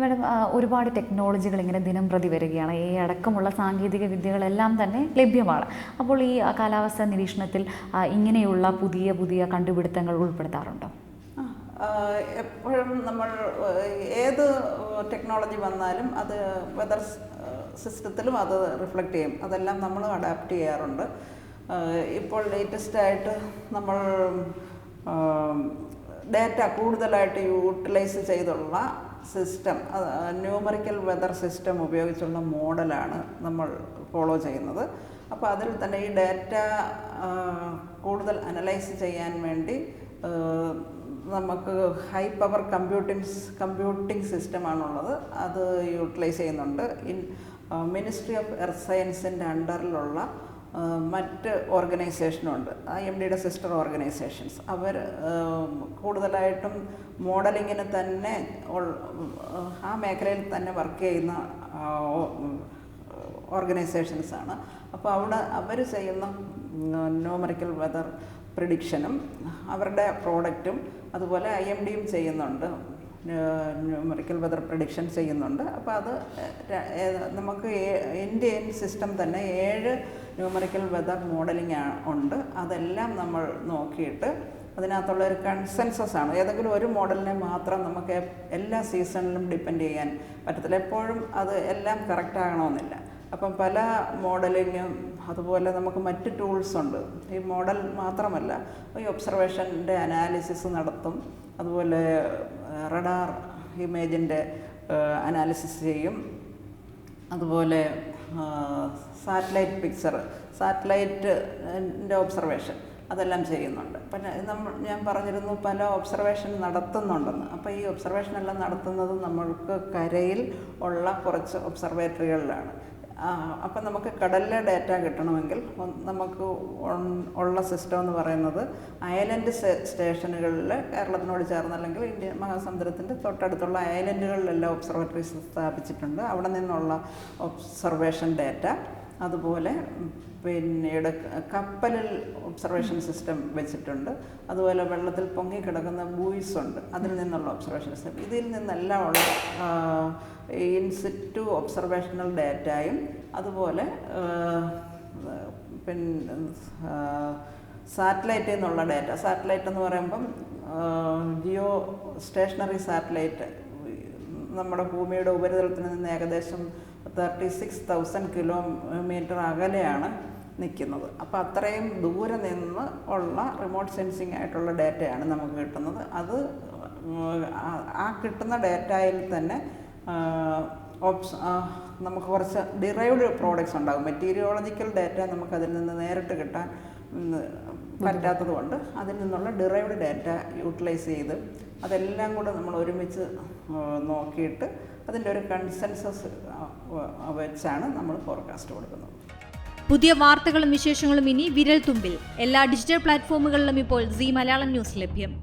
Madam ഒരുപാട് ടെക്നോളജികൾ ഇങ്ങനെ ദിനം പ്രതി വരികയാണ്. ഈ അടക്കമുള്ള സാങ്കേതിക വിദ്യകളെല്ലാം തന്നെ ലഭ്യമാണ്. അപ്പോൾ ഈ കാലാവസ്ഥ നിരീക്ഷണത്തിൽ ഇങ്ങനെയുള്ള പുതിയ പുതിയ കണ്ടുപിടുത്തങ്ങൾ ഉൾപ്പെടുത്താറുണ്ടോ? എപ്പോഴും നമ്മൾ ഏത് ടെക്നോളജി വന്നാലും അത് വെതർ സിസ്റ്റത്തിലും അത് റിഫ്ലക്റ്റ് ചെയ്യും. അതെല്ലാം നമ്മൾ അഡാപ്റ്റ് ചെയ്യാറുണ്ട്. ഇപ്പോൾ ലേറ്റസ്റ്റ് ആയിട്ട് നമ്മൾ ഡാറ്റ കൂടുതലായിട്ട് യൂട്ടിലൈസ് ചെയ്തുള്ള സിസ്റ്റം ന്യൂമറിക്കൽ വെതർ സിസ്റ്റം ഉപയോഗിച്ചുള്ള മോഡലാണ് നമ്മൾ ഫോളോ ചെയ്യുന്നത്. അപ്പോൾ അതിൽ തന്നെ ഈ ഡാറ്റ കൂടുതൽ അനലൈസ് ചെയ്യാൻ വേണ്ടി നമുക്ക് ഹൈ പവർ കമ്പ്യൂട്ടിംഗ് കമ്പ്യൂട്ടിംഗ് സിസ്റ്റമാണുള്ളത് അത് യൂട്ടിലൈസ് ചെയ്യുന്നുണ്ട്. ഇൻ മിനിസ്ട്രി ഓഫ് എർത്ത് സയൻസിന്റെ അണ്ടറിലുള്ള മറ്റ് ഓർഗനൈസേഷനുണ്ട്. എം ഡിയുടെ സിസ്റ്റർ ഓർഗനൈസേഷൻസ്. അവർ കൂടുതലായിട്ടും മോഡലിങ്ങിന് തന്നെ ആ മേഖലയിൽ തന്നെ വർക്ക് ചെയ്യുന്ന ഓർഗനൈസേഷൻസാണ്. അപ്പോൾ അവിടെ അവർ ചെയ്യുന്ന ന്യൂമറിക്കൽ വെതർ പ്രിഡിക്ഷനും അവരുടെ പ്രോഡക്റ്റും അതുപോലെ ഐ എം ഡിയും ചെയ്യുന്നുണ്ട്. ന്യൂമറിക്കൽ വെതർ പ്രഡിക്ഷൻ ചെയ്യുന്നുണ്ട്. അപ്പോൾ അത് നമുക്ക് ഇന്ത്യൻ സിസ്റ്റം തന്നെ ഏഴ് ന്യൂമറിക്കൽ വെതർ മോഡലിംഗ് ഉണ്ട്. അതെല്ലാം നമ്മൾ നോക്കിയിട്ട് അതിനകത്തുള്ള ഒരു കൺസെൻസസ് ആണ്. ഏതെങ്കിലും ഒരു മോഡലിനെ മാത്രം നമുക്ക് എല്ലാ സീസണിലും ഡിപ്പെൻഡ് ചെയ്യാൻ പറ്റത്തില്ല. എപ്പോഴും അത് എല്ലാം കറക്റ്റ് ആകണമെന്നില്ല. അപ്പം പല മോഡലിങ്ങും അതുപോലെ നമുക്ക് മറ്റ് ടൂൾസ് ഉണ്ട്. ഈ മോഡൽ മാത്രമല്ല ഈ ഒബ്സർവേഷന്റെ അനാലിസിസ് നടത്തും. അതുപോലെ റഡാർ ഇമേജിന്റെ അനാലിസിസ് ചെയ്യും. അതുപോലെ സാറ്റലൈറ്റ് പിക്ചർ സാറ്റലൈറ്റിന്റെ ഒബ്സർവേഷൻ അതെല്ലാം ചെയ്യുന്നുണ്ട്. പിന്നെ നമ്മൾ ഞാൻ പറഞ്ഞിരുന്നു പല ഒബ്സർവേഷൻ നടത്തുന്നുണ്ടെന്ന്. അപ്പോൾ ഈ ഒബ്സർവേഷൻ എല്ലാം നടത്തുന്നത് നമ്മൾക്ക് കരയിൽ ഉള്ള കുറച്ച് ഒബ്സർവേറ്ററികളിലാണ്. അപ്പം നമുക്ക് കടലിലെ ഡാറ്റ കിട്ടണമെങ്കിൽ നമുക്ക് ഉള്ള സിസ്റ്റം എന്ന് പറയുന്നത് അയലൻഡ് സ്റ്റേഷനുകളിൽ കേരളത്തിനോട് ചേർന്ന് അല്ലെങ്കിൽ ഇന്ത്യ മഹാസമുദ്രത്തിന്റെ തൊട്ടടുത്തുള്ള അയലൻഡുകളിലെല്ലാം ഒബ്സർവേറ്ററീസ് സ്ഥാപിച്ചിട്ടുണ്ട്. അവിടെ നിന്നുള്ള ഒബ്സർവേഷൻ ഡാറ്റ. അതുപോലെ പിന്നെ പിന്നീട് കപ്പലിൽ ഒബ്സർവേഷൻ സിസ്റ്റം വെച്ചിട്ടുണ്ട്. അതുപോലെ വെള്ളത്തിൽ പൊങ്ങിക്കിടക്കുന്ന ബൂയിസ് ഉണ്ട്. അതിൽ നിന്നുള്ള ഒബ്സർവേഷൻ സിസ്റ്റം ഇതിൽ നിന്നെല്ലാം ഉള്ള ഇൻസിറ്റു ഒബ്സർവേഷണൽ ഡാറ്റയും അതുപോലെ പിന്നെ സാറ്റലൈറ്റിൽ നിന്നുള്ള ഡാറ്റ സാറ്റലൈറ്റ് എന്ന് പറയുമ്പം ജിയോ സ്റ്റേഷനറി സാറ്റലൈറ്റ് നമ്മുടെ ഭൂമിയുടെ ഉപരിതലത്തിൽ നിന്ന് ഏകദേശം തേർട്ടി സിക്സ് തൗസൻഡ് കിലോമീറ്റർ അകലെയാണ് നിൽക്കുന്നത്. അപ്പോൾ അത്രയും ദൂരെ നിന്ന് ഉള്ള റിമോട്ട് സെൻസിങ് ആയിട്ടുള്ള ഡാറ്റയാണ് നമുക്ക് കിട്ടുന്നത്. അത് ആ- കിട്ടുന്ന ഡാറ്റയിൽ തന്നെ ഓപ്സ് നമുക്ക് കുറച്ച് ഡിറൈവ്ഡ് പ്രോഡക്റ്റ്സ് ഉണ്ടാകും. മെറ്റീരിയോളജിക്കൽ ഡാറ്റ നമുക്കതിൽ നിന്ന് നേരിട്ട് കിട്ടാൻ പറ്റാത്തത് കൊണ്ട് അതിൽ നിന്നുള്ള ഡിറൈവ്ഡ് ഡാറ്റ യൂട്ടിലൈസ് ചെയ്ത് അതെല്ലാം കൂടെ നമ്മൾ ഒരുമിച്ച് നോക്കിയിട്ട് അതിന്റെ ഒരു കൺസെൻസസ് വെച്ചാണ് നമ്മൾ ഫോർകാസ്റ്റ് കൊടുക്കുന്നത്. പുതിയ വാർത്തകളും വിശേഷങ്ങളും ഇനി വിരൽ തുമ്പിൽ എല്ലാ ഡിജിറ്റൽ പ്ലാറ്റ്ഫോമുകളിലും ഇപ്പോൾ സി മലയാളം ന്യൂസ് ലഭ്യം.